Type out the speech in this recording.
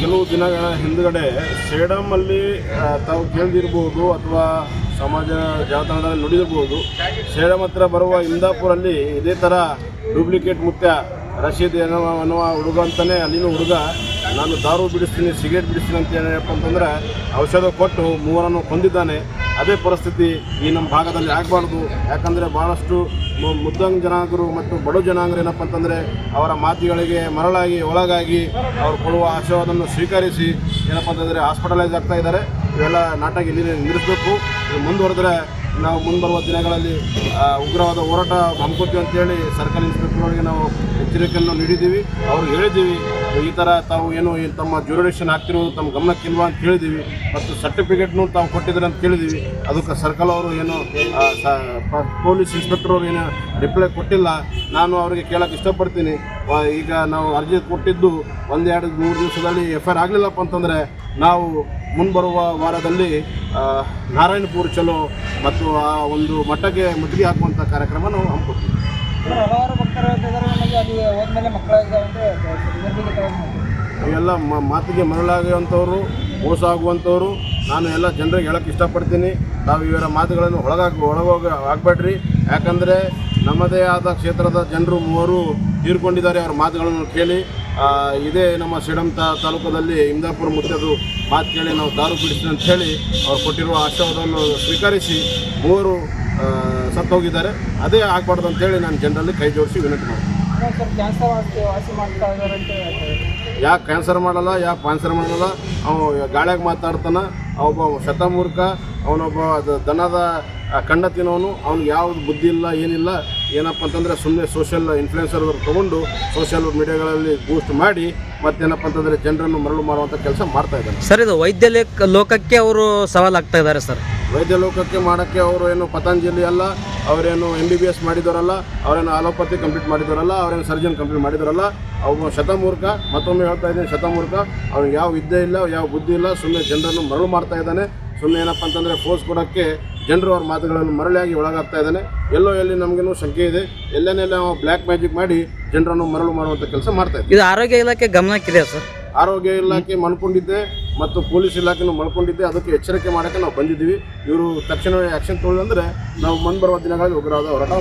ಕೆಲವು ದಿನಗಳ ಹಿಂದ್ಗಡೆ ಸೇಡಮಲ್ಲಿ ತಾವು ಕೇಳ್ದಿರ್ಬೋದು ಅಥವಾ ಸಮಾಜ ಜಾಲತಾಣದಲ್ಲಿ ನುಡಿದಿರ್ಬೋದು. ಸೇಡಮ್ ಹತ್ರ ಬರುವ ಇಂದಾಪುರಲ್ಲಿ ಇದೇ ಥರ ಡೂಪ್ಲಿಕೇಟ್ ಮುತ್ಯ ರಶೀದ್ ಏನೋ ಅನ್ನುವ ಹುಡುಗ ಅಂತಲೇ ಅಲ್ಲಿನ ಹುಡುಗ. ನಾನು ದಾರು ಬಿಡಿಸ್ತೀನಿ, ಸಿಗರೇಟ್ ಬಿಡಿಸ್ತೀನಿ ಅಂತ ಏನಪ್ಪ ಅಂತಂದರೆ ಔಷಧ ಕೊಟ್ಟು ಮೂವರನ್ನು ಕೊಂದಿದ್ದಾನೆ. ಅದೇ ಪರಿಸ್ಥಿತಿ ಈ ನಮ್ಮ ಭಾಗದಲ್ಲಿ ಆಗಬಾರ್ದು. ಯಾಕಂದರೆ ಭಾಳಷ್ಟು ಮುದ್ದಂಗ್ ಜನಾಂಗರು ಮತ್ತು ಬಡ ಜನಾಂಗರು ಏನಪ್ಪ ಅಂತಂದರೆ ಅವರ ಮಾತುಗಳಿಗೆ ಮರಳಾಗಿ, ಒಳಗಾಗಿ ಅವರು ಕೊಡುವ ಆಶೀರ್ವಾದವನ್ನು ಸ್ವೀಕರಿಸಿ ಏನಪ್ಪ ಅಂತಂದರೆ ಹಾಸ್ಪಿಟಲೈಸ್ ಆಗ್ತಾ ಇದ್ದಾರೆ. ಇವೆಲ್ಲ ನಾಟಕ ಇಲ್ಲಿ ನಿಲ್ಲಿಸಬೇಕು. ಮುಂದುವರೆದ್ರೆ ನಾವು ಮುಂಬರುವ ದಿನಗಳಲ್ಲಿ ಉಗ್ರವಾದ ಹೋರಾಟ ಹಮ್ಮಿಕೊತೀವಿ ಅಂತೇಳಿ ಸರ್ಕಾರಿ ಇನ್ಸ್ಪೆಕ್ಟರ್ಗಳಿಗೆ ನಾವು ಎಚ್ಚರಿಕೆಯನ್ನು ನೀಡಿದ್ದೀವಿ. ಅವ್ರು ಹೇಳಿದ್ದೀವಿ, ಈ ಥರ ತಾವು ಏನು ತಮ್ಮ ಜ್ಯೂರಿಡಿಕ್ಷನ್ ಆಗ್ತಿರೋದು ತಮ್ಮ ಗಮನಕ್ಕಿಲ್ವಾ ಅಂತ ಹೇಳಿದ್ದೀವಿ. ಮತ್ತು ಸರ್ಟಿಫಿಕೇಟ್ನು ತಾವು ಕೊಟ್ಟಿದ್ದಾರೆ ಅಂತ ಕೇಳಿದ್ದೀವಿ ಅದಕ್ಕೆ ಸರ್ಕಲ್ ಅವರು ಏನು ಪೊಲೀಸ್ ಇನ್ಸ್ಪೆಕ್ಟರ್ ಅವರು ಏನು ರಿಪ್ಲೈ ಕೊಟ್ಟಿಲ್ಲ. ನಾನು ಅವರಿಗೆ ಕೇಳೋಕೆ ಇಷ್ಟಪಡ್ತೀನಿ. ಈಗ ನಾವು ಅರ್ಜಿ ಕೊಟ್ಟಿದ್ದು ಒಂದೆರಡು ಮೂರು ದಿವಸದಲ್ಲಿ ಎಫ್ ಐ ಆರ್ ಆಗಲಿಲ್ಲಪ್ಪ ಅಂತಂದರೆ ನಾವು ಮುಂಬರುವ ವಾರದಲ್ಲಿ ನಾರಾಯಣಪುರ ಚಲೋ ಮತ್ತು ಆ ಒಂದು ಮಠಕ್ಕೆ ಮುತ್ತಿಗೆ ಹಾಕುವಂಥ ಕಾರ್ಯಕ್ರಮ ನಾವು ಹಮ್ಮಿಕೊಡ್ತೀವಿ ಎಲ್ಲ ಹಲವಾರು ಭಕ್ತರು ಅಲ್ಲಿ ಹೋದ್ಮೇಲೆ? ಇವೆಲ್ಲ ಮಾತಿಗೆ ಮರಳಾಗುವಂಥವ್ರು ಮೋಸ ಆಗುವಂಥವ್ರು ನಾನು ಎಲ್ಲ ಜನರಿಗೆ ಹೇಳಕ್ಕೆ ಇಷ್ಟಪಡ್ತೀನಿ. ತಾವು ಇವರ ಮಾತುಗಳನ್ನು ಒಳಗಾಗಿ ಒಳಗೋಗ ಆಗಬೇಡ್ರಿ. ಯಾಕಂದರೆ ನಮ್ಮದೇ ಆದ ಕ್ಷೇತ್ರದ ಜನರು ಮೂವರು ತೀರ್ಕೊಂಡಿದ್ದಾರೆ. ಅವ್ರ ಮಾತುಗಳನ್ನು ಕೇಳಿ ಇದೇ ನಮ್ಮ ಶ್ರೀಡಂ ತಾ ತಾಲೂಕದಲ್ಲಿ ಇಂದಾಪುರ ಮುತ್ತದು ಮಾತು ಕೇಳಿ ನಾವು ದಾರು ಬಿಡಿಸ್ತೀವಿ ಅಂತ ಹೇಳಿ ಅವ್ರು ಕೊಟ್ಟಿರುವ ಆಶೀರ್ವಾದವನ್ನು ಸ್ವೀಕರಿಸಿ ಮೂವರು ಸತ್ತೋಗಿದ್ದಾರೆ. ಅದೇ ಆಗಬಾರ್ದು ಅಂತೇಳಿ ನಾನು ಜನರಲ್ಲಿ ಕೈ ಜೋಡಿಸಿ ವಿನಂತಿ ಮಾಡ್ತೀನಿ. ಸರ್ ಕ್ಯಾನ್ಸರ್ ವಾಸಿ ವಾಸಿ ಮಾಡ್ತಾ ಇದ್ದಾರೆ ಅಂತ ಯಾಕೆ ಕ್ಯಾನ್ಸರ್ ಮಾಡಲ್ಲ ಯಾಕೆ ಪಾನ್ಸರ್ ಮಾಡಲ್ಲ? ಅವನು ಗಾಳಿಯಾಗಿ ಮಾತಾಡ್ತಾನ ಅವೊಬ್ಬ ಶತಮೂರ್ಖ ಅವನೊಬ್ಬ ದನದ ಕಂಡ ಕಣ್ಣ ತಿನ್ನೋನು ಅವ್ನಿಗೆ ಯಾವ್ದು ಬುದ್ಧಿ ಇಲ್ಲ ಏನಿಲ್ಲ ಏನಪ್ಪ ಅಂತಂದರೆ ಸುಮ್ಮನೆ ಸೋಷಿಯಲ್ ಇನ್ಫ್ಲುಯೆನ್ಸರ್ ತೊಗೊಂಡು ಸೋಷಿಯಲ್ ಮೀಡಿಯಾಗಳಲ್ಲಿ ಬೂಸ್ಟ್ ಮಾಡಿ ಮತ್ತೇನಪ್ಪ ಅಂತಂದರೆ ಜನರನ್ನು ಮರಳು ಮಾಡುವಂಥ ಕೆಲಸ ಮಾಡ್ತಾ ಇದ್ದಾನೆ ಸರ್ ಇದು ವೈದ್ಯ ಲೇಕ್ ಲೋಕಕ್ಕೆ ಅವರು ಸವಾಲಾಗ್ತಾ ಇದ್ದಾರೆ ಸರ್. ವೈದ್ಯ ಲೋಕಕ್ಕೆ ಮಾಡೋಕ್ಕೆ ಅವರು ಏನು ಪತಂಜಲಿ ಅಲ್ಲ ಅವರೇನು ಎಂ ಬಿ ಬಿ ಎಸ್ ಮಾಡಿದವರಲ್ಲ ಅವರೇನು ಅಲೋಪತಿ ಕಂಪ್ಲೀಟ್ ಮಾಡಿದವರಲ್ಲ ಅವರೇನು ಸರ್ಜನ್ ಕಂಪ್ಲೀಟ್ ಮಾಡಿದವರಲ್ಲ ಅವರು ಶತಮೂರ್ಖ ಮತ್ತೊಮ್ಮೆ ಹೇಳ್ತಾ ಇದ್ದೀನಿ ಶತಮೂರ್ಖ ಅವ್ನಿಗೆ ಯಾವ ವಿದ್ಯೆ ಇಲ್ಲ ಯಾವ ಬುದ್ಧಿ ಇಲ್ಲ ಸುಮ್ಮನೆ ಜನರನ್ನು ಮರಳು ಮಾಡ್ತಾ ಇದ್ದಾನೆ ಸುಮ್ಮನೆ ಏನಪ್ಪ ಅಂತಂದರೆ ಫೋರ್ಸ್ ಕೊಡೋಕ್ಕೆ ಜನರು ಅವ್ರ ಮಾತುಗಳನ್ನು ಮರಳಿಯಾಗಿ ಒಳಗಾಗ್ತಾ ಇದ್ದಾನೆ ಎಲ್ಲೋ ಎಲ್ಲಿ ನಮಗೇನು ಶಂಕೆ ಇದೆ ಎಲ್ಲೆನ್ನೆಲ್ಲ ಅವ ಬ್ಲ್ಯಾಕ್ ಮ್ಯಾಜಿಕ್ ಮಾಡಿ ಜನರನ್ನು ಮರಳು ಮಾಡುವಂಥ ಕೆಲಸ ಮಾಡ್ತಾ ಇದ್ದಾರೆ ಇದು ಆರೋಗ್ಯ ಇಲಾಖೆ ಗಮನಕ್ಕಿದೆ ಸರ್? ಆರೋಗ್ಯ ಇಲಾಖೆ ಮಲ್ಕೊಂಡಿದ್ದೆ ಮತ್ತು ಪೊಲೀಸ್ ಇಲಾಖೆನೂ ಮಳ್ಕೊಂಡಿದ್ದೆ ಅದಕ್ಕೆ ಎಚ್ಚರಿಕೆ ಮಾಡೋಕ್ಕೆ ನಾವು ಬಂದಿದ್ದೀವಿ. ಇವರು ತಕ್ಷಣವೇ ಆ್ಯಕ್ಷನ್ ತೊಗೊಳ್ಳಂದ್ರೆ ನಾವು ಮುಂದೆ ಬರುವ ದಿನಗಳಲ್ಲಿ ಉಗ್ರವಾದ ಹೋರಾಟ